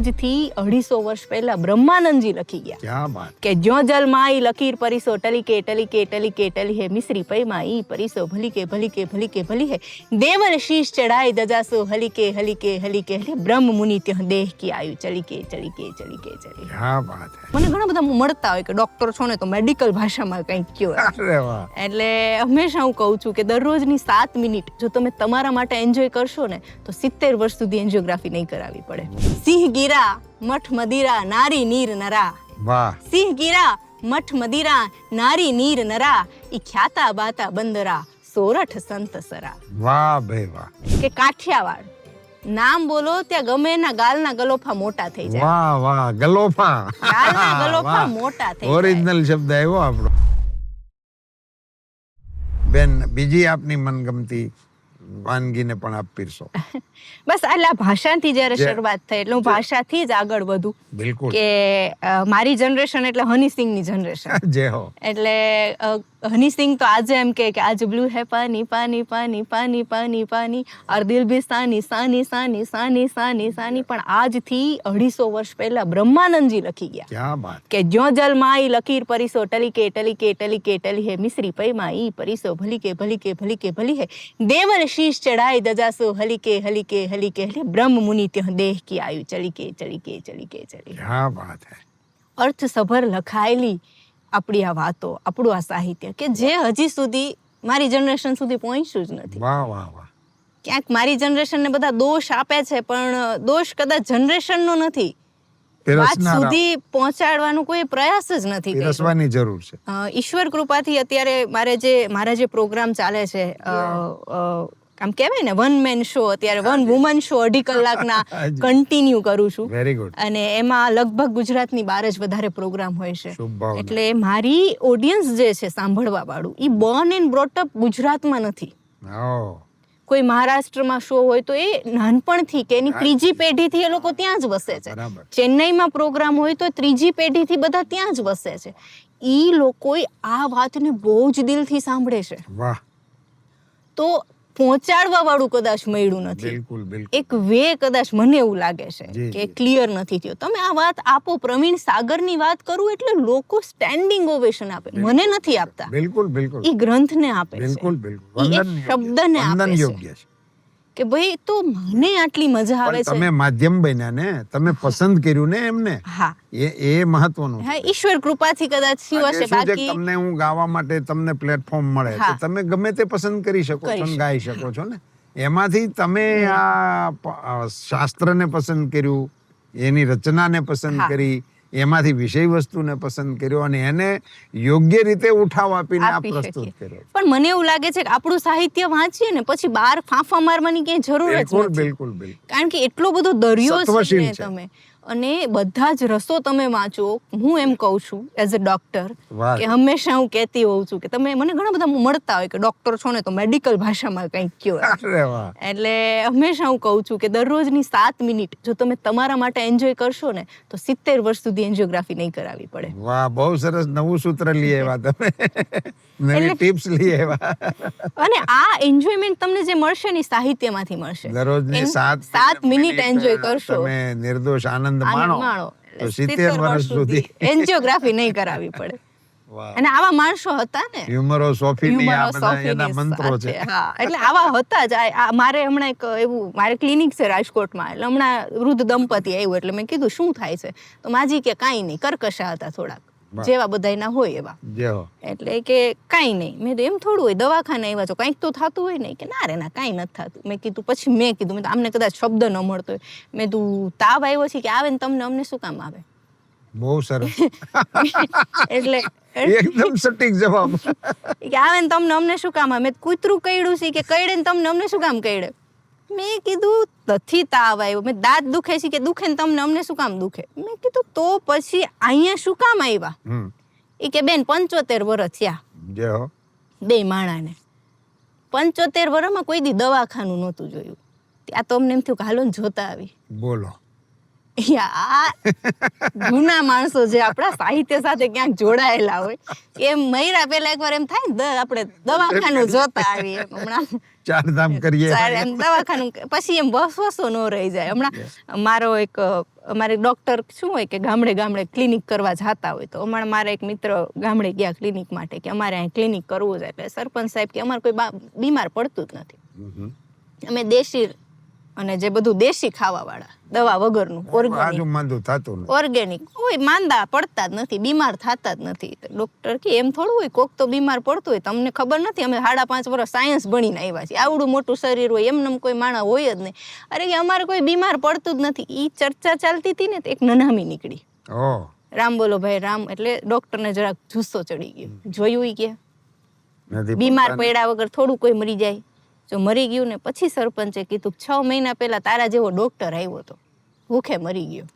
આજથી અઢીસો વર્ષ પહેલા બ્રહ્માનંદજી લખી ગયા. કે જો જલ માઈ લકીર પરિસો ટલીકે ટલી કે ટલી હે મિશ્રી પૈ માઈ પરિસો ભલીકે ભલી કે ભલી હે. દેવલ શીશ ચઢાઈ દજાસો હલીકે હલી કે હલી બ્રહ્મ મુનિ ત્યાં દેહ કી આયુ ચલીકે ચલી કે ચલી ક્યાં વાત મને ઘણા બધા મળતા હોય કે ડોક્ટર છો ને તો મેડિકલ ભાષામાં કંઈક કયો એટલે હંમેશા હું કહું છું કે દરરોજની સાત મિનિટ જો તમે તમારા માટે એન્જોય કરશો ને તો સિત્તેર વર્ષ સુધી એન્જિયોગ્રાફી નહીં કરાવવી પડે. સિંહ ગીરા મઠ મદિરા નારી નીર નરા. વાહ. સિંહ ગીરા મઠ મદિરા નારી નીર નરા. ઈ ખ્યાતા બાતા બંદરા સોરઠ સંત સરા. વાહ ભાઈ વાહ. કે કાઠિયાવાડ. નામ બોલો ત્યાં ગમે એના ગાલના ગલોફા મોટા થઈ જાય. વાહ વાહ ગલોફા. ગાલના ગલોફા મોટા થઈ જાય. ઓરિજિનલ શબ્દ આવ્યો આપણો. બેન બીજી આપની મનગમતી વાનગીને પણ આપ પીરસો. બસ આલા ભાષાથી જ્યારે શરૂઆત થઈ એટલે હું ભાષાથી જ આગળ વધું બિલકુલ. કે મારી જનરેશન એટલે હની સિંગની જનરેશન. જે હો. એટલે હની સિંગ તો આજે એમ કે કે આજ બ્લુ હે પાની પાની પાની પાની પાની પાની. और દિલ બી સાની સાની સાની સાની સાની સાની. પણ આજથી અઢીસો વર્ષ પહેલા બ્રહ્માનંદજી લખી ગયા. ક્યાં વાત કે જો જલ માઈ લકીર પરિસો ટલીકે ટલીકે ટલીકે ટલી હે મિશ્રી પૈ માઈ. પરિસો ભલીકે ભલીકે ભલીકે ભલી હે. દેવર શીશ ચઢાઈ દજાસો હલીકે હલીકે હલીકે. હલી બ્રહ્મ મુનિ ત્યાં દેહ કી આયુ. ચલીકે ચલીકે ચલીકે ચલી ક્યા વાત હે. અર્થસભર લખાયેલી આપણી આ વાતો આપણું આ સાહિત્ય કે જે હજી સુધી મારી જનરેશન સુધી પહોંચ્યું જ નથી. વાહ વાહ વાહ. ક્યાંક મારી જનરેશનને બધા દોષ આપે છે પણ દોષ કદાચ જનરેશનનો નથી. વાત સુધી પહોંચાડવાનો કોઈ પ્રયાસ જ નથી રસવાની જરૂર છે. ઈશ્વર કૃપાથી અત્યારે મારે જે મારા જે પ્રોગ્રામ ચાલે છે આમ કહેવાય ને વન મેન શો અત્યારે વન વુમન શો અઢી કલાકના કન્ટિન્યુ કરું છું. વેરી ગુડ અને એમાં લગભગ ગુજરાતની બહાર જ વધારે પ્રોગ્રામ હોય છે. એટલે મારી ઓડિયન્સ જે છે સાંભળવા વાળું એ બોર્ન એન્ડ બ્રોટઅપ ગુજરાતમાં નથી. કોઈ મહારાષ્ટ્રમાં શો હોય તો એ નાનપણથી કે એની ત્રીજી પેઢીથી એ લોકો ત્યાં જ વસે છે. ચેન્નઈમાં પ્રોગ્રામ હોય તો ત્રીજી પેઢીથી બધા ત્યાં જ વસે છે. ઈ લોકો આ વાતને બહુ જ દિલથી સાંભળે છે. વાહ. તો પહોંચાડવા વાળું કદાચ મળ્યું નથી. એક વે કદાચ મને એવું લાગે છે કે ક્લિયર નથી થયો. તમે આ વાત આપો પ્રવીણ સાગરની વાત કરું એટલે લોકો સ્ટેન્ડિંગ ઓવેશન આપે. મને નથી આપતા. બિલકુલ બિલકુલ. ઈ ગ્રંથને આપે છે. બિલકુલ બિલકુલ. શબ્દને આપે છે. કે ભાઈ તો મને આટલી મજા આવે છે. તમે માધ્યમ બન્યા ને તમે પસંદ કર્યું ને એમને? હા. એ એ મહત્વનું હા ઈશ્વર કૃપાથી કદાચ થયું હશે બાકી તમને હું ગાવા માટે તમને પ્લેટફોર્મ મળે તો તમે ગમે તે પસંદ કરી શકો છો ગાઈ શકો છો ને. એમાંથી તમે આ શાસ્ત્રને પસંદ કર્યું એની રચનાને પસંદ. કરી એમાંથી વિષય વસ્તુને પસંદ કર્યો અને એને યોગ્ય રીતે ઉઠાવ આપીને આ પ્રસ્તુત. કર્યો પણ મને એવું લાગે છે કે આપણું સાહિત્ય વાંચીએ ને પછી બહાર ફાંફા મારવાની ક્યાંય જરૂર જ નથી બિલકુલ બિલકુલ કારણ કે એટલો બધો દરિયો છે. તમે અને બધા જ રસો તમે વાંચો. હું એમ કહું છું એઝ અ ડોક્ટર કે હંમેશા હું કહેતી હોઉં છું કે તમે મને ઘણા બધા મળતા હોય કે ડોક્ટર છો ને તો મેડિકલ ભાષામાં કંઈક કયો એટલે હંમેશા હું કહું છું કે દરરોજની સાત મિનિટ જો તમે તમારા માટે એન્જોય કરશો ને તો સિત્તેર વર્ષ સુધી એન્જિયોગ્રાફી નહીં કરાવી પડે. વાહ બહુ સરસ નવું સૂત્ર લઈ આવ્યા તમે. નવી ટિપ્સ લઈ આવ્યા. અને આ એન્જોયમેન્ટ તમને જે મળશે ને સાહિત્યમાંથી મળશે. દરરોજની સાત સાત મિનિટ એન્જોય કરશો. તમે નિર્દોષ આનંદ આનંદ માણો. સિત્તેર વર્ષ સુધી એન્જિયોગ્રાફી નહીં કરાવી પડે. અને આવા માણસો હતા ને. હ્યુમરો સોફી ની આ બધા એના મંત્રો છે. હા. એટલે આવા હતા જ. મારે હમણાં એક એવું મારે ક્લિનિક છે રાજકોટમાં. એટલે હમણાં વૃદ્ધ દંપતી આવ્યું. એટલે મેં કીધું શું થાય છે? તો માજી કે કાંઈ નહીં. કરકશા હતા થોડાક. જેવા બધાયના હોય એવા. એટલે કે કાંઈ નહીં. મેં તો એમ થોડું હોય દવાખાને આવ્યા છો. કાંઈક તો થતું હોય ને. કે ના રે ના કાંઈ નથી થતું. મેં કીધું પછી મેં કીધું મેં આમને કદાચ શબ્દ ન મળતો હોય. મેં તું તાવ આવ્યો છે કે આવે ને તમને અમને શું કામ આવે? બહુ સરસ. એટલે એકદમ સટીક જવાબ. કે આવે ને તમને અમને શું કામ આવે? મેં કૂતરું કઈડું છે કે કઈડે ને તમને અમને શું કામ કઈડે મેં કીધું તથી તાવ આવ્યો. મેં દાંત દુખે છે કે દુખે ને તમને અમને શું કામ દુખે? મેં કીધું તો પછી અહીંયા શું કામ આવ્યા? એ કે બેન પંચોતેર વર્ષ થયા. બે માણાને. પંચોતેર વર્ષમાં કોઈ દી દવાખાનું નહોતું જોયું. ત્યાં તો અમને એમ થયું કે હાલો ને જોતા આવી. બોલો. જૂના માણસો જે આપણા સાહિત્ય સાથે ક્યાંક જોડાયેલા હોય એમ મૈરા પેલા એકવાર એમ થાય ને આપણે દવાખાનું જોતા આવીએ હમણાં ચાર ધામ કરીએ એમ દવાખાનું પછી એમ વસવસો ન રહી જાય. હમણાં મારો એક અમારે ડોક્ટર શું હોય કે ગામડે ગામડે ક્લિનિક કરવા જતા હોય તો હમણાં મારા એક મિત્ર ગામડે ગયા ક્લિનિક માટે કે અમારે અહીં ક્લિનિક કરવું છે. એટલે સરપંચ સાહેબ કે અમારે કોઈ બીમાર પડતું જ નથી. અમે દેશી અને જે બધું દેશી ખાવા વાળા દવા વગરનું ઓર્ગેનિક માંદું થતું ઓર્ગેનિક કોઈ માંદા પડતા જ નથી બીમાર થતા જ નથી. ડોક્ટર કે એમ થોડું હોય કોક તો બીમાર પડતું હોય તમને ખબર નથી અમે સાડા પાંચ વર્ષ સાયન્સ ભણીને આવ્યા છીએ. આવડું મોટું શરીર હોય એમને કોઈ માણા હોય જ નહીં. અરે કે અમારે કોઈ બીમાર પડતું જ નથી. એ ચર્ચા ચાલતી હતી ને તો એક નનામી નીકળી. રામ બોલો ભાઈ રામ. એટલે ડોક્ટરને જરાક જુસ્સો ચડી ગયો. જોયું કે? બીમાર પડ્યા વગર થોડું કોઈ મરી જાય. જો મરી ગયું ને પછી સરપંચે કીધું છ મહિના પહેલા તારા જેવો ડોક્ટર આવ્યો હતો ભૂખે મરી ગયો.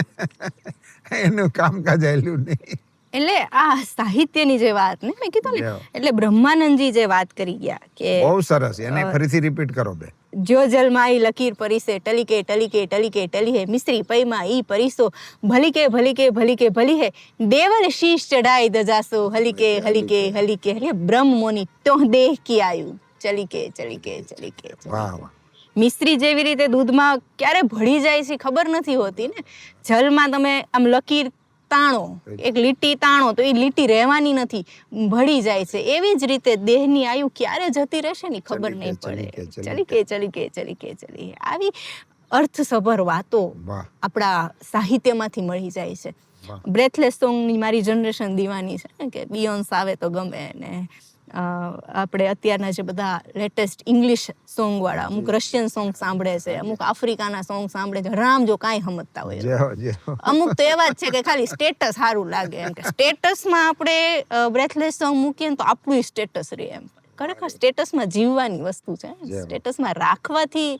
એનું કામકાજ આવેલું નહીં. એટલે આ સાહિત્યની જે વાત ને મેં કીધું ને એટલે બ્રહ્માનંદજી જે વાત કરી ગયા કે બહુ સરસ એને ફરીથી રિપીટ કરો બે. જો જલમાઈ લકીર પરિસે ટલીકે ટલીકે ટલીકે ટલી હે મિસ્ત્રી પૈમાં ઈ પરીસો ભલીકે ભલીકે ભલીકે ભલી હે દેવલ શીશ ચઢાઈ દજાસો હલીકે હલીકે હલીકે એટલે બ્રહ્મ મોની તો દેહ કી આયુ. ચલીકે ચલીકે ચલી કે વાહ વાહ. મિસ્ત્રી જેવી રીતે દૂધમાં ક્યારે ભળી જાય છે ખબર નથી હોતી ને. જલમાં તમે આમ લકીર તાણો એક લીટી તાણો તો એ લીટી રહેવાની નથી. ભળી જાય છે. એવી જ રીતે દેહની આયુ ક્યારે જતી રહેશે ને ખબર નહીં પડે. ચલી કે ચલી કે ચલી કે ચલી આવી અર્થસભર વાતો આપણા સાહિત્યમાંથી મળી જાય છે. બ્રેથલેસ સોંગની મારી જનરેશન દીવાની છે ને કે બિયોન્સ આવે તો ગમે ને. આપણે અત્યારના જે બધા લેટેસ્ટ ઇંગ્લિશ સોંગ વાળા અમુક રશિયન સોંગ સાંભળે છે અમુક આફ્રિકાના સોંગ સાંભળે છે રામ જો કાંઈ સમજતા હોય. અમુક તો એવા જ છે કે ખાલી સ્ટેટસ સારું લાગે એમ કે સ્ટેટસમાં આપણે બ્રેથલેસ સોંગ મૂકીએ ને તો આપણું સ્ટેટસ રહે એમ. ખરેખર સ્ટેટસમાં જીવવાની વસ્તુ છે. સ્ટેટસમાં રાખવાથી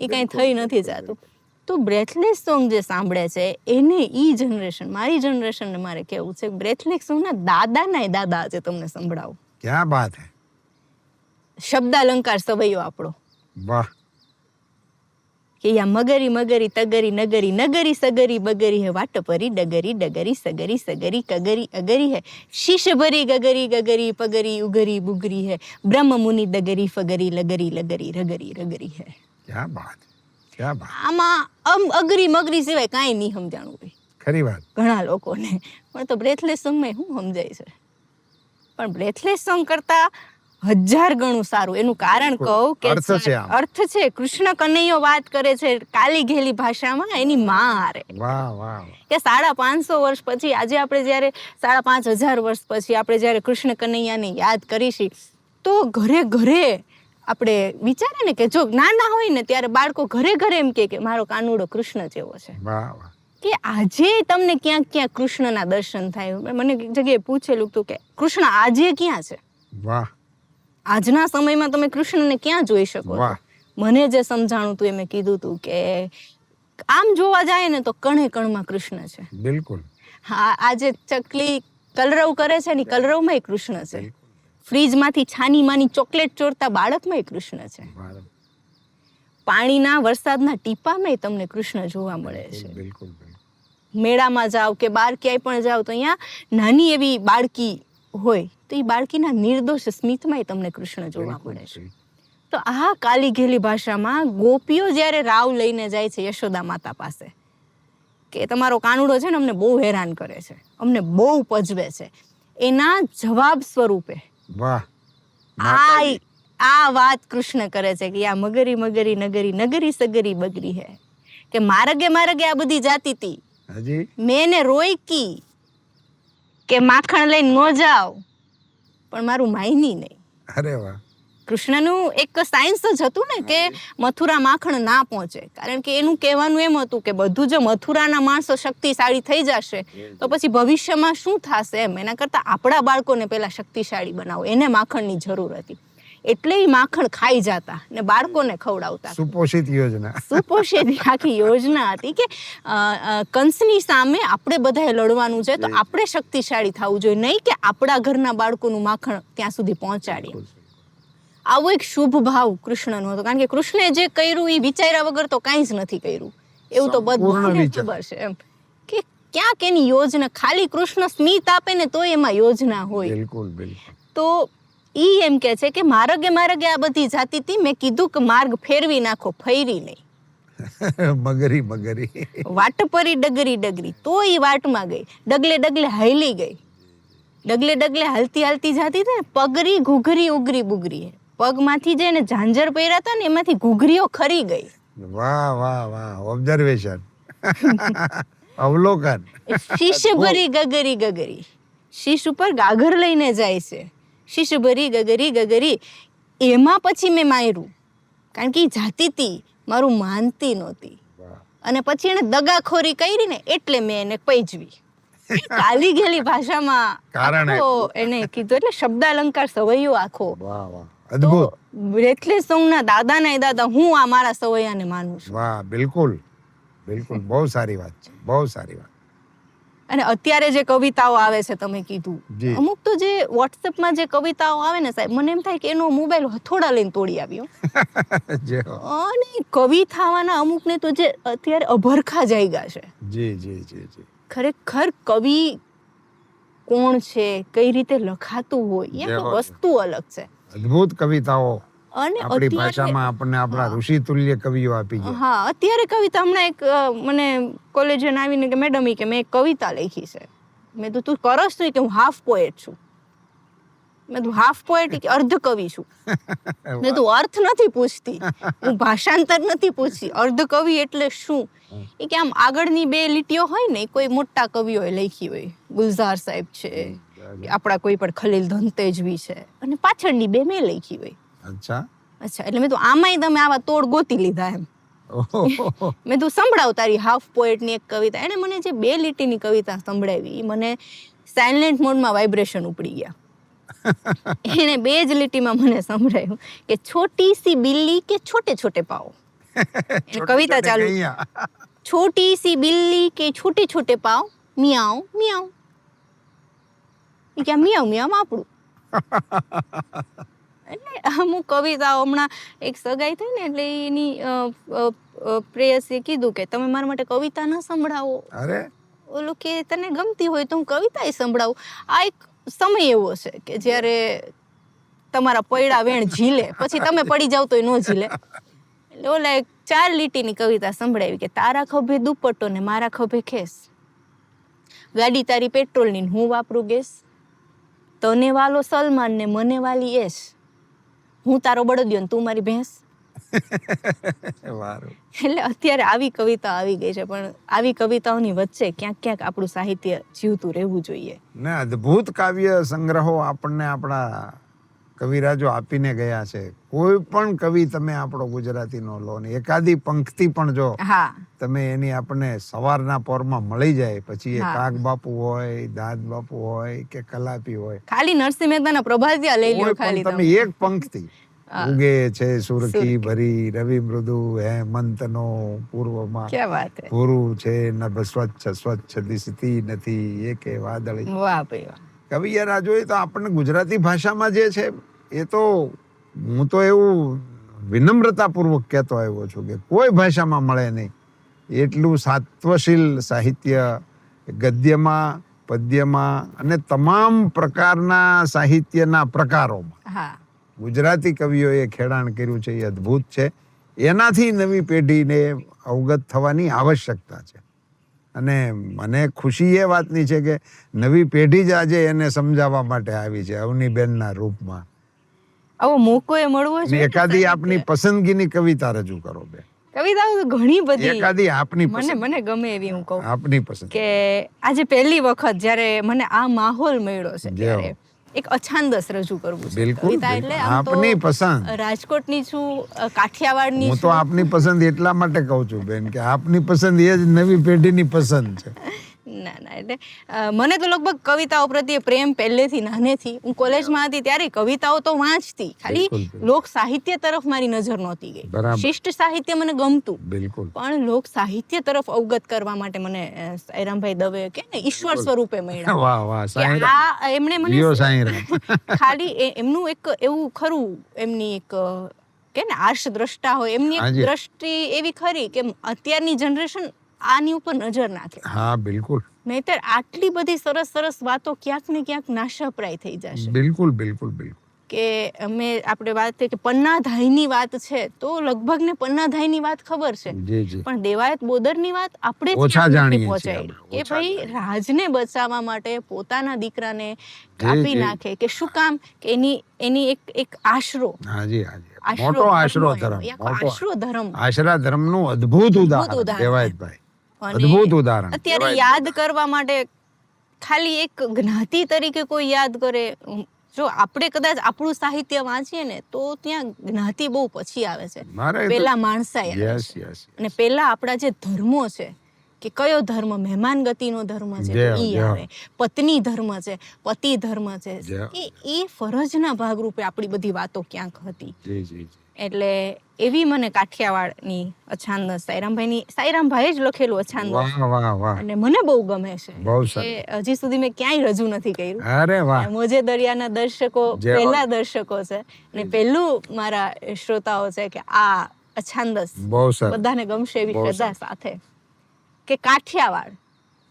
એ કાંઈ થઈ નથી જતું. તો બ્રેથલેસ સોંગ જે સાંભળે છે એને ઈ જનરેશન મારી જનરેશનને મારે કેવું છે બ્રેથલેસ સોંગના દાદાના દાદા આજે તમને સંભળાવું. ક્યાં બાત હે? શબ્દાલંકાર સવૈયો આપણો. વાહ. કે યા મગરી મગરી તગરી નગરી નગરી સગરી બગરી હે વાટ પરી ડગરી ડગરી સગરી સગરી કગરી અગરી હે. શીશ ભરી ગગરી ગગરી પગરી ઉગરી બુગરી હે. બ્રહ્મ મુનિ દગરી ફગરી લગરી લગરી રગરી રગરી હે. ક્યાં બાત ક્યાં બાત આમાં અમ અગરી મગરી સિવાય કાંઈ નહીં સમજાણું હોય. ખરી વાત. ઘણા લોકોને. પણ તો બ્રેથલેસ સમય હું સમજાય છે? પણ બ્રેથલેસ સોંગ કરતા હજાર ગણું સારું. એનું કારણ કહું કે અર્થ છે કૃષ્ણ કનૈયો વાત કરે છે કાલી ઘેલી ભાષામાં એની માં હારે. કે સાડા પાંચસો વર્ષ પછી આજે આપણે જ્યારે સાડા પાંચ હજાર વર્ષ પછી આપણે જ્યારે કૃષ્ણ કનૈયાને યાદ કરીશી તો ઘરે ઘરે આપણે વિચારે ને કે જો નાના હોય ને ત્યારે બાળકો ઘરે ઘરે એમ કે મારો કાનુડો કૃષ્ણ જેવો છે. વાહ વાહ. કે આજે તમને ક્યાંક ક્યાંક કૃષ્ણના દર્શન થાય? મને એક જગ્યાએ પૂછેલું હતું કે કૃષ્ણ આજે ક્યાં છે? વાહ. આજના સમયમાં તમે કૃષ્ણને ક્યાં જોઈ શકો. મને જે સમજાણું હતું એ મેં કીધું હતું કે આમ જોવા જાય ને તો કણે કણમાં કૃષ્ણ છે. બિલકુલ. હા આજે ચકલી કલરવ કરે છે ને કલરવમાંય કૃષ્ણ છે. ફ્રીજમાંથી છાની માની ચોકલેટ ચોરતા બાળકમાંય કૃષ્ણ છે. પાણીના વરસાદના ટીપામાંય તમને કૃષ્ણ જોવા મળે છે. બિલકુલ. મેળામાં જાઓ કે બહાર ક્યાંય પણ જાઓ તો અહીંયા નાની એવી બાળકી હોય. તો એ બાળકીના નિર્દોષ સ્મિતમાંય તમને કૃષ્ણ જોવા મળે છે. તો આ કાલી ઘેલી ભાષામાં ગોપીઓ જ્યારે રાવ લઈને જાય છે યશોદા માતા પાસે કે તમારો કાનુડો છે ને અમને બહુ હેરાન કરે છે અમને બહુ પજવે છે એના જવાબ સ્વરૂપે વાહ. આ આ વાત કૃષ્ણ કરે છે કે આ મગરી મગરી નગરી નગરી સગરી બગરી હે કે મારગે મારગે આ બધી જાતી હતી હજી? મેં એને રોયકી કે માખણ લઈને ન જાઓ. પણ મારું માયની નહીં. અરે વાહ. કૃષ્ણનું એક સાયન્સ જ હતું ને કે મથુરા માખણ ના પહોંચે. કારણ કે એનું કહેવાનું એમ હતું કે બધું જો મથુરાના માણસો શક્તિશાળી થઈ જશે તો પછી ભવિષ્યમાં શું થશે એમ? એના કરતાં આપણા બાળકોને પહેલાં શક્તિશાળી બનાવો. એને માખણની જરૂર હતી. એટલે એ માખણ ખાઈ જતા ને બાળકોને ખવડાવતા. સુપોષિત યોજના. સુપોષિત આખી યોજના હતી કે કંસની સામે આપણે બધાએ લડવાનું છે તો આપણે શક્તિશાળી થવું જોઈએ. નહીં કે આપણા ઘરના બાળકોનું માખણ ત્યાં સુધી પહોંચાડીએ. આવો એક શુભ ભાવ કૃષ્ણનો હતો. કારણ કે કૃષ્ણે જે કર્યું એ વિચાર્યા વગર તો કાંઈ જ નથી કર્યું. એવું તો બધું ખબર છે એમ. કે ક્યાંક એની યોજના ખાલી કૃષ્ણ સ્મિત આપે ને તો એમાં યોજના હોય. બિલકુલ બિલકુલ. તો ઈ એમ કે છે કે મારગે મારગે આ બધી જાતી હતી મેં કીધું કે માર્ગ ફેરવી નાખો ફેરી નહીં. મગરી મગરી. વાટ પરી ડગરી ડગરી તો ઈ વાટમાં ગઈ. ડગલે ડગલે હાલી ગઈ. ડગલે ડગલે હાલતી હાલતી જાતી હતી ને પગરી ઘૂઘરી ઉગરી બુગરી પગમાંથી જઈને ઝાંઝર પહેર્યા હતા ને એમાંથી ઘૂઘરીઓ ખરી ગઈ. વાહ વાહ વાહ ઓબ્ઝર્વેશન અવલોકન. શીશ ભરી ગગરી ગગરી. શીશ ઉપર ગાગર લઈને જાય છે. શીશ ભરી ગગરી ગગરી. એમાં પછી મેં માર્યું. કારણ કે એ જાતી હતી મારું માનતી નહોતી. અને પછી એને દગાખોરી કરી ને એટલે મેં એને પૈજવી. કાલી ગયેલી ભાષામાં કારણ એને કીધું એટલે શબ્દ અલંકાર સવૈયો આખો. અદ્ભુત. બ્રેથલેસ સોંગના દાદાના એ દાદા હું આ મારા સવૈયાને માનું છું. વાહ બિલકુલ. બિલકુલ. બહુ સારી વાત છે. બહુ સારી વાત. અને અત્યારે જે કવિતાઓ આવે છે તમે કીધું અમુક તો જે વોટ્સએપમાં જે કવિતાઓ આવે ને સાહેબ મને એમ થાય કે એનો મોબાઈલ હથોડા લઈને તોડી આવ્યો. અને કવિ થવાના અમુકને તો જે અત્યારે અભરખા જાયગા છે. જી જી જી જી. ખરેખર કવિ કોણ છે કઈ રીતે લખાતું હોય એ. વસ્તુ અલગ છે. અદ્ભુત કવિતાઓ અને આપણી ભાષામાં આપણને આપણા ઋષિ તુલ્ય કવિઓ આપી ગયા. હા અત્યારે કવિતા હમણાં એક મને કોલેજે આવીને કે મેડમ કે મેં એક કવિતા લખી છે. મેં તો તું કરસ તો કે હું હાફ પોએટ છું. મેં તું હાફ પોએટ કે અર્ધ કવિ છું. મેં તું અર્થ નથી પૂછતી. હું ભાષાંતર નથી પૂછતી. અર્ધ કવિ એટલે શું? એ કે આમ આગળની બે લીટીઓ હોય ને કોઈ મોટા કવિઓએ લખી હોય. ગુલઝાર સાહેબ છે આપણા કોઈ પણ ખલીલ ધનતેજવી છે. અને પાછળની બે મેં લખી હોય. અચ્છા. અચ્છા એટલે મેં તો આમાંય તમે આવા તોડ ગોતી લીધા એમ. મેં તું સંભળાવ તારી હાફની એક કવિતા. એને મને જે બે લીટીની કવિતા સંભળાવી એ મને સાયલેન્ટ મોડમાં વાઇબ્રેશન ઉપડી ગયા. એને બે જ લીટીમાં મને સંભળાયું કે છોટી સી બિલ્લી કે છોટે છોટે પાઓ. કવિતા ચાલુ. છોટી સી બિલ્લી કે છોટે છોટે પાઓ. મિયાઓ મિયાઓ કે મિયાઓ મિયાઓ આપણું એટલે અમુક કવિતાઓ હમણાં એક સગાઈ થઈ ને એટલે એની પ્રેયસીએ કીધું કે તમે મારા માટે કવિતા ન સંભળાવો. અરે? ઓલું કે તને ગમતી હોય તો હું કવિતાય સંભળાવું. આ એક સમય એવો છે કે જ્યારે તમારા પૈડા વેણ ઝીલે પછી તમે પડી જાવ તો ન ઝીલે. એટલે ઓલા એક ચાર લીટીની કવિતા સંભળાવી કે તારા ખભે દુપટ્ટો ને મારા ખભે ખેસ. ગાડી તારી પેટ્રોલની હું વાપરું ગેસ. તને વાલો સલમાન ને મને વાલી એશ હું તારો બળદિયો ને તું મારી ભેંસ? વારું. એટલે અત્યારે આવી કવિતા આવી ગઈ છે પણ આવી કવિતાઓની વચ્ચે ક્યાંક ક્યાંક આપણું સાહિત્ય જીવતું રહેવું જોઈએ. ને અદ્ભુત કાવ્ય સંગ્રહો આપણને આપણા કવિરાજો આપીને ગયા છે કોઈ પણ કવિ તમે આપણો ગુજરાતીનો લો ને એકાદી પંક્તિ પણ જો તમે એની આપણને સવારના પોરમાં મળી જાય પછી એ કાગ બાપુ હોય દાદ બાપુ હોય કે કલાપી હોય. ખાલી નરસિંહ મહેતાના પ્રભાતિયા લઈ લો ખાલી તમે એક પંક્તિ. ઉગે છે સુરકી. ભરી રવિ મૃદુ હેમંતનો પૂર્વમાં. ક્યાં વાત પૂરું છે ન સ્વચ્છ સ્વચ્છ દિશતી નથી એકે વાદળી. વાહ ભાઈ વાહ. કવિયર આ જોઈએ તો આપણને ગુજરાતી ભાષામાં જે છે એ તો હું તો એવું વિનમ્રતાપૂર્વક કહેતો આવ્યો છું કે કોઈ ભાષામાં મળે નહીં. એટલું સાત્વશીલ સાહિત્ય ગદ્યમાં પદ્યમાં અને તમામ પ્રકારના સાહિત્યના પ્રકારોમાં. હા. ગુજરાતી કવિઓએ ખેડાણ કર્યું છે એ અદ્ભુત છે. એનાથી નવી પેઢીને અવગત થવાની આવશ્યકતા છે. અને મને ખુશી એ વાતની છે કે નવી પેઢી જ આજે એને સમજાવવા માટે આવી છે અવનીબેનના રૂપમાં. આવો મોકો એ મળવો છે એકાદી આપની પસંદગીની કવિતા રજૂ કરો બે. કવિતાઓ તો ઘણી બધી. એકાદી આપની મને મને ગમે એવી હું કહું. આપની પસંદ. કે આજે પહેલી વખત જ્યારે મને આ માહોલ મળ્યો છે ત્યારે એક અછાંદસ રજૂ કરવું છે. બિલકુલ. એટલે આપની પસંદ. રાજકોટની છું કાઠિયાવાડની હું તો આપની પસંદ એટલા માટે કહું છું બેન કે આપની પસંદ એ જ નવી પેઢીની પસંદ છે. ના ના એટલે મને તો લગભગ કવિતાઓ પ્રત્યે પ્રેમ પહેલેથી નાનેથી. હું કોલેજમાં હતી ત્યારે કવિતાઓ તો વાંચતી. ખાલી. લોક સાહિત્ય તરફ મારી નજર નહોતી ગઈ. શિષ્ટ સાહિત્ય મને ગમતું. બિલકુલ. પણ લોક સાહિત્ય તરફ અવગત કરવા માટે મને સાયરામભાઈ દવે કે ને ઈશ્વર સ્વરૂપે મળ્યા. વાહ વાહ આ એમણે મને ખાલી એમનું એક એવું ખરું એમની એક કે ને આર્ષ દ્રષ્ટા હોય એમની એક દ્રષ્ટિ એવી ખરી કે અત્યારની જનરેશન આની ઉપર નજર નાખે. હા બિલકુલ. નહીતર આટલી બધી સરસ સરસ વાતો ક્યાંક ને ક્યાંક નાશપ્રાય થઈ જશે. બિલકુલ બિલકુલ બિલકુલ. કે અમે આપણે વાત કે પન્નાધાઈની વાત છે તો લગભગ ને પન્નાધાઈની વાત ખબર છે. પણ દેવાયત બોદરની વાત આપણે ઓછા જાણીએ કે ભાઈ રાજને બચાવવા માટે પોતાના દીકરાને કાપી નાખે કે શું કામ? કે એની એની એક એક આશરો. હાજી હાજી મોટો આશરો ધર્મ આશરો ધર્મ. આશરા ધર્મનું અદ્ભુત ઉદાહરણ. દેવાયતભાઈ. અદ્ભુત ઉદાહરણ. અત્યારે યાદ કરવા માટે ખાલી એક જ્ઞાતિ તરીકે કોઈ યાદ કરે જો આપણે કદાચ આપણું સાહિત્ય વાંચીએ ને તો ત્યાં જ્ઞાતિ બહુ પછી આવે છે. પેલા માણસા યસ અને પેલા આપણા જે ધર્મો છે કે કયો ધર્મ? મહેમાન ગતિનો ધર્મ છે એ ઈ આવે. પત્ની ધર્મ છે પતિ ધર્મ છે. એ એ ફરજના ભાગરૂપે આપણી બધી વાતો ક્યાંક હતી. જી જી જી. એટલે એવી મને કાઠિયાવાડની અછાંદસ સાઈરામભાઈની સાઈરામભાઈએ જ લખેલું અછાંદસ વાહ વાહ વાહ. અને મને બહુ ગમે છે. હજી સુધી મેં ક્યાંય રજૂ નથી કર્યું. અરે વાહ. મોજે દરિયાના દર્શકો પહેલા દર્શકો છે. અને પહેલું મારા શ્રોતાઓ છે કે આ અછાંદસ બહુ સરસ. બધાને ગમશે એવી શ્રદ્ધા સાથે. કે કાઠિયાવાડ.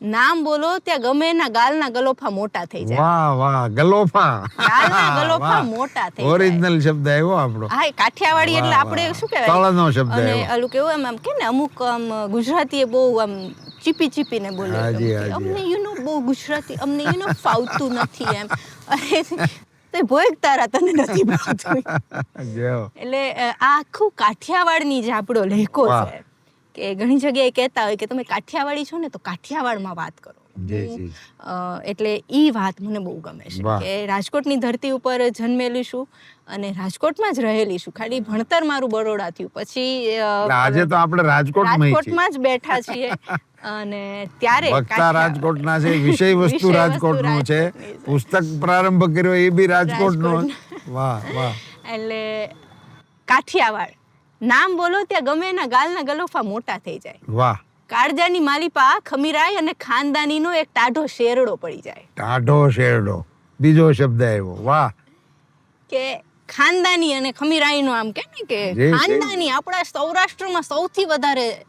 નામ બોલો ત્યાં ગમે એના ગાલના ગલોફા મોટા થઈ જાય. વાહ વાહ ગલોફા. ગાલના ગલોફા મોટા થઈ ઓરિજિનલ શબ્દ આવ્યો આપણો. હા કાઠિયાવાડી એટલે આપણે શું કહેવાય? તળનો શબ્દ અને આવ્યો. કેવું એમ આમ કે ને અમુક આમ ગુજરાતી બહુ આમ ચીપી ચીપીને બોલે. અમને યુ નો બહુ ગુજરાતી અમને યુ નો ફાવતું નથી એમ. અરે તો ભોગ તારા તને નથી ભાવતું. એટલે આ આખું કાઠિયાવાડની જે આપણો લેકો છે. કે ઘણી જગ્યાએ કહેતા હોય કે તમે કાઠિયાવાડી છો ને તો કાઠિયાવાડમાં વાત કરો. એટલે ઈ વાત મને બહુ ગમે છે કે રાજકોટની ધરતી ઉપર જન્મેલી છું અને રાજકોટમાં જ રહેલી છું. ખાલી ભણતર મારું બરોડા થયું પછી આજે તો આપણે રાજકોટ રાજકોટમાં જ બેઠા છીએ. અને ત્યારે વક્તા રાજકોટના છે વિષય વસ્તુ રાજકોટની છે. પુસ્તક પ્રારંભ કર્યો એ બી રાજકોટનો. વાહ વાહ. એટલે કાઠિયાવાડ. નામ બોલો ત્યાં ગમે એના ગાલના ગલોફા મોટા થઈ જાય. વાહ. કાળજાની માલિપા ખમીરાય અને ખાનદાનીનો એક ટાઢો શેરડો પડી જાય. ટાઢો શેરડો. બીજો શબ્દ આવ્યો. વાહ. કે ખાનદાની અને ખમીરાઈનો આમ કે ને કે. ખાનદાની આપણા સૌરાષ્ટ્રમાં સૌથી વધારે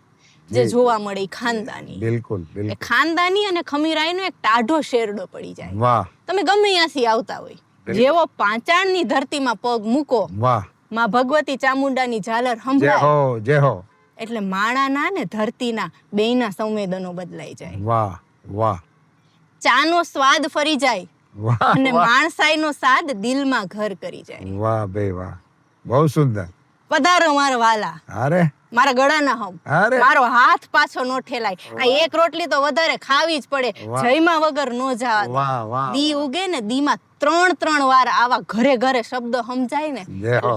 જે જોવા મળે ખાનદાની. બિલકુલ બિલકુલ. ખાનદાની અને ખમીરાઈનો એક ટાઢો શેરડો પડી જાય. વાહ. તમે ગમે ત્યાંથી આવતા હોય જેવો પાંચાળની ધરતીમાં પગ મૂકો વાહ. માં ભગવતી ચામુંડાની ઝાલર સંભળાય. હો જય હો. એટલે માણાના ને ધરતીના બેયના સંવેદનો બદલાઈ જાય. વાહ વાહ. ચાનો સ્વાદ ફરી જાય વાહ અને માણસાઈનો સાદ દિલમાં ઘર કરી જાય. વાહ બે વાહ. બહુ સુંદર. પધારો મારા વાલા. અરે મારા ગળાના હમ. મારો હાથ પાછો નો ઠેલાય. આ એક રોટલી તો વધારે ખાવી જ પડે. જયમાં વગર નો જવા દે. ઉગે ને દીમાં ત્રણ ત્રણ વાર આવા ઘરે ઘરે શબ્દ સમજાય ને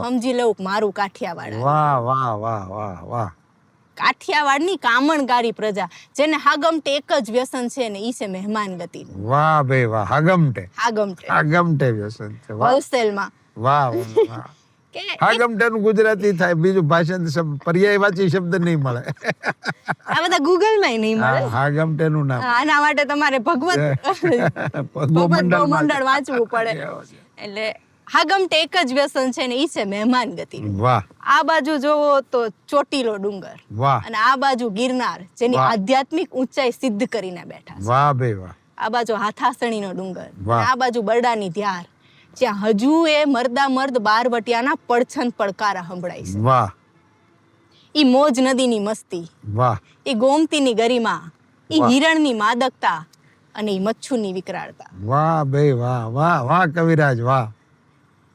સમજી લેવું કે મારું કાઠિયાવાડ. વાહ વાહ વાહ વાહ વાહ. કાઠિયાવાડની કામણગારી પ્રજા જેને હાગમટે એક જ વ્યસન છે ને ઈ છે મહેમાન ગતિ. વાહ ભાઈ વાહ. હાગમટે. હાગમટે. હાગમટે વ્યસન છે. હોલસેલમાં. વાહ વાહ, વાહ કે હાગમટે નું ગુજરાતી થાય બીજું ભાષણ પર્યાયવાચી શબ્દ નહીં મળે. આ બધા ગૂગલમાં નહીં મળે? હા, હાગમટે નું નામ. આના માટે તમારે ભગવત ભગવત મંડળ વાંચવું પડે. એટલે હાગમટે એક જ વ્યસન છે ને ઈ છે મહેમાન ગતિ. વાહ. આ બાજુ જોવો તો ચોટીલો ડુંગર. વાહ. અને આ બાજુ ગિરનાર જેની આધ્યાત્મિક ઊંચાઈ સિદ્ધ કરીને બેઠા છે. વાહ બે વાહ. આ બાજુ હાથાસણીનો ડુંગર. આ બાજુ બરડાની ધ્યાર. જ્યાં હજુ એ મરદા મર્દ બારવટિયાના પડછન પડકારા સંભળાય છે. વાહ. ઈ મોજ નદીની મસ્તી વાહ. ઈ ગોમતીની ગરિમા ઈ. હિરણની માદકતા અને ઈ મચ્છુની વિકરાળતા. વાહ બે વાહ વાહ વાહ કવિરાજ વાહ.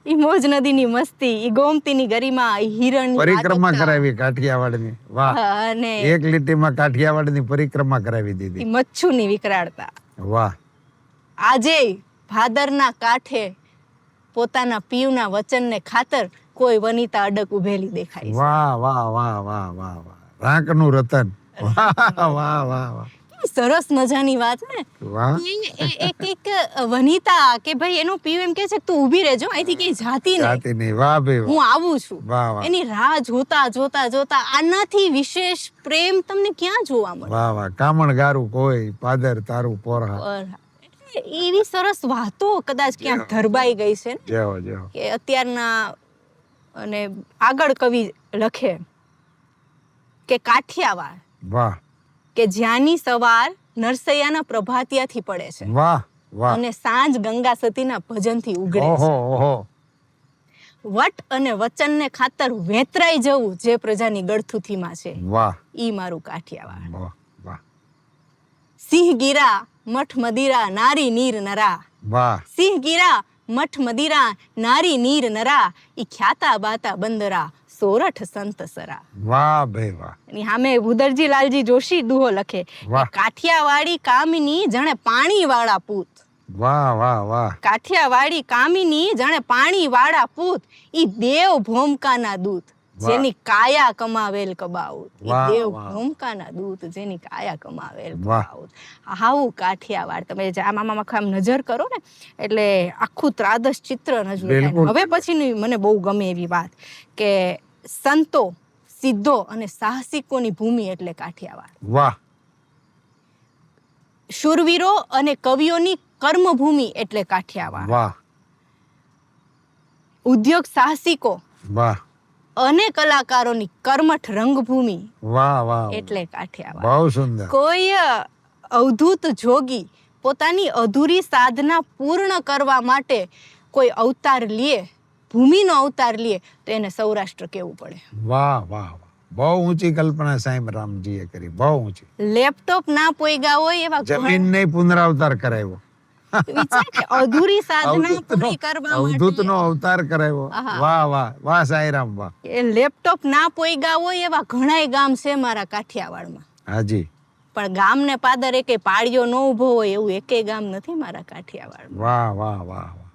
ઈ મોજ નદીની મસ્તી ઈ ગોમતીની ગરિમા ઈ હિરણની પરિક્રમા કરાવી કાઠિયાવાડની. વાહ. અને એક લીટીમાં કાઠિયાવાડની પરિક્રમા કરાવી ઈ મચ્છુની વિકરાળતા. વાહ. આજે ભાદરના કાંઠે પોતાના પીવના વચનને ખાતર કોઈ વનિતા અડક ઉભેલી દેખાય છે. વાહ વાહ વાહ વાહ વાહ વાહ. રાકનું રતન. વાહ વાહ વાહ વાહ. સરસ મજાની વાત ને. એક એક વનિતા કે ભાઈ એનો પીવ એમ કે છે કે તું ઊભી રહેજો અહીંથી કઈ જાતી નહીં. જાતિ નહીં. વાહ ભાઈ હું આવું છું. એની રાહ જોતા જોતા જોતા આનાથી વિશેષ પ્રેમ તમને ક્યાં જોવા મળે? વાહ વાહ. કામણ ગારું કોઈ પાદર તારું પોરહા. પર એવી સરસ વાતો કદાચ ક્યાંક ધરબાઈ ગઈ છે કે અત્યારના અને આગળ કવિ લખે કે કાઠિયાવાડ વાહ. કે જ્યાંની સવાર નરસૈયાના પ્રભાતિયાથી પડે છે વાહ વાહ. અને સાંજ ગંગા સતીના ભજનથી ઉગડે છે. ઓહો. વટ અને વચનને ખાતર વેતરાઈ જવું જે પ્રજાની ગળથુથીમાં છે. વાહ. ઈ મારું કાઠિયાવાડ. વાહ વાહ. સિંહ ગીરા મઠ મદિરા નારી નીર નરા. વાહ. સિંહ ગીરા મઠ મદિરા નારી નીર નરા. ઈ ખ્યાતા બાતા બંદરા સોરઠ સંત સરા. વાહ ભાઈ વાહ. એની સામે ઉદરજી લાલજી જોશી દુહો લખે. કાઠિયાવાડી કામિની જણે પાણી વાળા પૂત. વાહ વાહ વાહ. કાઠિયાવાડી કામિની જણે પાણી વાળા પૂત. ઈ દેવ ભોમકાના દૂત. જેની કાયા કમાવેલ કબાઉત. દેવ ભૂમકાના દૂત જેની કાયા કમાવેલ કબાઉત. હાવું કાઠિયાવાડ. તમે આમ આમ નજર કરો ને એટલે આખું ત્રાદશ ચિત્ર નજર હવે પછીની મને બહુ ગમે એવી વાત કે સંતો સિદ્ધો અને સાહસિકોની ભૂમિ એટલે કાઠિયાવાડ. વાહ શૂરવીરો અને કવિઓની કર્મભૂમિ એટલે કાઠિયાવાડ. વાહ ઉદ્યોગ સાહસિકો વાહ અને કલાકારોની કર્મઠ રંગભૂમિ. વાહ વાહ એટલે કાઠિયાવાડ બહુ સુંદર. કોઈ અવધૂત જોગી પોતાની અધૂરી સાધના પૂર્ણ કરવા માટે કોઈ અવતાર લે ભૂમિનો અવતાર લે તો એને સૌરાષ્ટ્ર કેવું પડે? વાહ વાહ બહુ ઊંચી કલ્પના સાહેબ રામજીએ કરી. બહુ ઊંચી. લેપટોપ ના પોઈગા હોય એવા જમીન ને પુનરાવતાર કરાવ્યો. અધૂરી સાધના પૂરી કરવા અવધૂત નો અવતાર કરાવ્યો વાહ વાહ વાહ સાંઈરામ વાહ. એ લેપટોપ ના પોઈગા હોય એવા ઘણાય ગામ છે મારા કાઠિયાવાડમાં. હાજી. પણ ગામને પાદર એકે પાળિયો ન ઊભો હોય એવું એકે ગામ નથી મારા કાઠિયાવાડમાં. વાહ વાહ વાહ વાહ.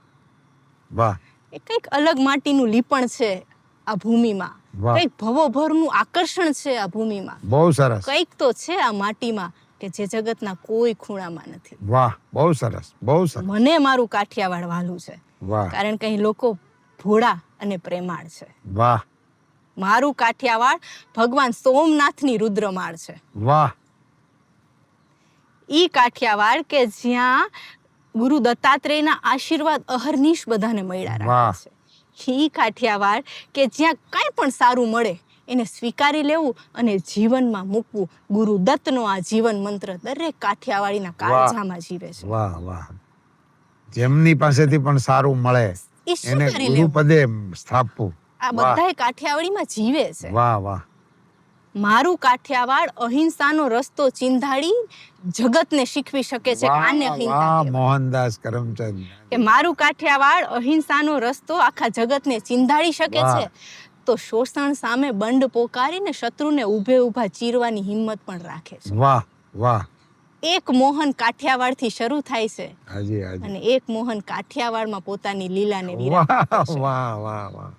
વાહ. એ કંઈક અલગ માટીનું લીપણ છે આ ભૂમિમાં. કંઈક ભવોભરનું આકર્ષણ છે આ ભૂમિમાં. બહુ સરસ. કંઈક તો છે આ માટીમાં. કે જે જગતના કોઈ ખૂણામાં નથી. વાહ બહુ સરસ બહુ સરસ. મને મારું કાઠિયાવાડ વાલું છે. વાહ. કારણ કે અહીં લોકો ભોળા અને પ્રેમાળ છે. વાહ. મારું કાઠિયાવાડ ભગવાન સોમનાથની રુદ્રમાળ છે. વાહ. ઈ કાઠિયાવાડ કે જ્યાં ગુરુ દત્તાત્રેયના આશીર્વાદ અહર્નિશ બધાને મળ્યા રાખે છે. ઈ કાઠિયાવાડ કે જ્યાં કંઈ પણ સારું મળે એને સ્વીકારી લેવું અને જીવનમાં મૂકવું. ગુરુદત્તનો આ જીવન મંત્ર દરેક કાઠિયાવાડીના કાળજામાં જીવે છે. વાહ વાહ. જેમની પાસેથી પણ સારું મળે એને ગુરુપદે સ્થાપવું. આ બધાય કાઠિયાવાડીમાં જીવે છે. વાહ વાહ. મારું કાઠિયાવાડ અહિંસાનો રસ્તો ચિંધાડી જગતને શીખવી શકે છે આને અહિંસા. મોહનદાસ કરમચંદ. કે મારું કાઠિયાવાડ અહિંસાનો રસ્તો આખા જગતને ચિંધાડી શકે છે. તો શોષણ સામે બંડ પોકારીને શત્રુને ઊભે ઊભા ચીરવાની હિંમત પણ રાખે છે. વાહ વાહ. એક મોહન કાઠિયાવાડથી શરૂ થાય છે હાજી હાજી. અને એક મોહન કાઠિયાવાડમાં પોતાની લીલાને ને વિરામ વાહ વાહ વાહ.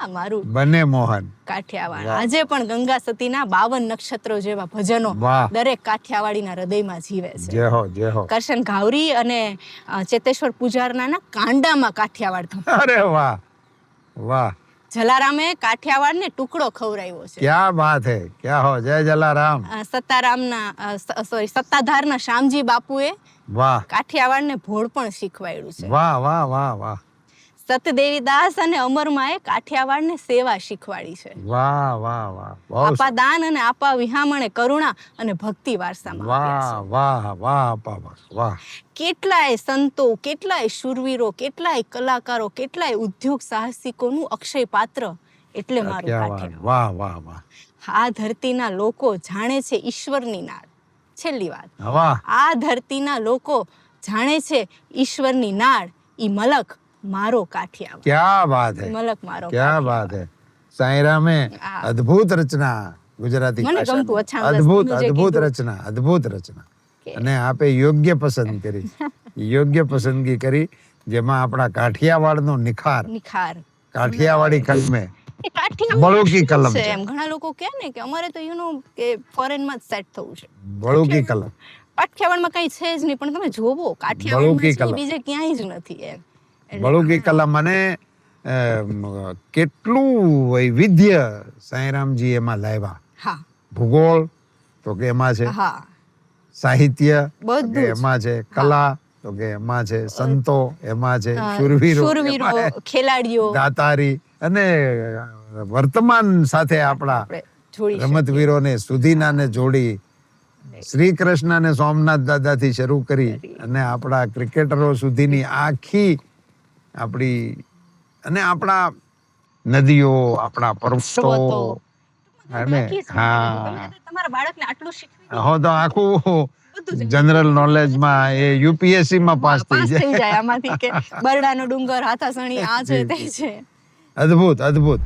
મારું બને મોહન. કાઠિયાવાડ. આજે પણ ગંગા સતીના બાવન નક્ષત્રો જેવા ભજનો. દરેક કાઠિયાવાડીના હૃદયમાં જીવે છે. જય હો જય હો. કરશન ઘાવરી અને ચેતેશ્વર પૂજારનાના કાંડામાં કાઠિયાવાડ અરે વાહ વાહ. જલારામે કાઠિયાવાડ ને ટુકડો ખવડાવ્યો છે. ક્યાં વાત હે? ક્યાં હો? જય જલારામ. સત્તારામ ના સોરી સત્તાધાર ના શામજી બાપુએ વાહ. કાઠિયાવાડ ને ભોળ પણ શીખવાડ્યું છે. વાહ વાહ વાહ વાહ. સતદેવીદાસ અને અમરમાએ કાઠિયાવાડને સેવા શીખવાડી છે. વાહ વાહ વાહ. આપા દાન અને આપા વિહામણે કરુણા અને ભક્તિ વારસામાં વાહ વાહ વાહ આપા વાહ. કેટલાય સંતો કેટલાય શૂરવીરો કેટલાય કલાકારો કેટલાય ઉદ્યોગ સાહસિકોનું અક્ષય પાત્ર એટલે મારું વાહ વાહ વાહ. આ ધરતીના લોકો જાણે છે ઈશ્વરની નાળ છેલ્લી વાત. આ ધરતીના લોકો જાણે છે ઈશ્વરની નાળ ઈ મલક મારો કાઠિયાવાડ ક્યા વાત હે? મલક મારો ક્યા વાત હે? સાંઈરામે અદ્ભુત રચના ગુજરાતી અદ્ભુત અદ્ભુત રચના અદ્ભુત રચના. અને આપે યોગ્ય પસંદ કરી. યોગ્ય પસંદગી કરી જેમાં આપણા કાઠિયાવાડનો નિખાર. નિખાર. કાઠિયાવાડી કલમે. બળુકી કલમ છે એમ? ઘણા લોકો કહે ને કે અમારે તો યુ નો કે ફોરેનમાં સેટ થવું છે. બળુકી કલમ. કાઠિયાવાડમાં કઈ છે જ નહીં પણ તમે જોવો કાઠિયાવાડમાં બીજે ક્યાંય જ નથી એમ. બળુકી અને કેટલું વૈવિધ્ય સાંઈરામજી એમાં લાવ્યા. ભૂગોળ તો કે એમાં છે. સાહિત્ય કે એમાં છે. કલા તો કે એમાં છે. સંતો એમાં છે. શૂરવીરો ખેલાડીઓ. દાતારી અને વર્તમાન સાથે આપણા. રમતવીરોને સુધીનાને જોડી શ્રી કૃષ્ણને સોમનાથ દાદાથી શરૂ કરી અને આપણા ક્રિકેટરો સુધીની આખી આપણી અને આપણા નદીઓ આપણા પર્વતો હા તમારા બાળકને આટલું શીખવી હો તો આખું જનરલ નોલેજમાં એ યુપીએસસી માં પાસ થઈ જાય. આમાંથી કે બરડાનો ડુંગર હાથાસણી આ છે તે છે. અદ્ભુત અદ્ભુત.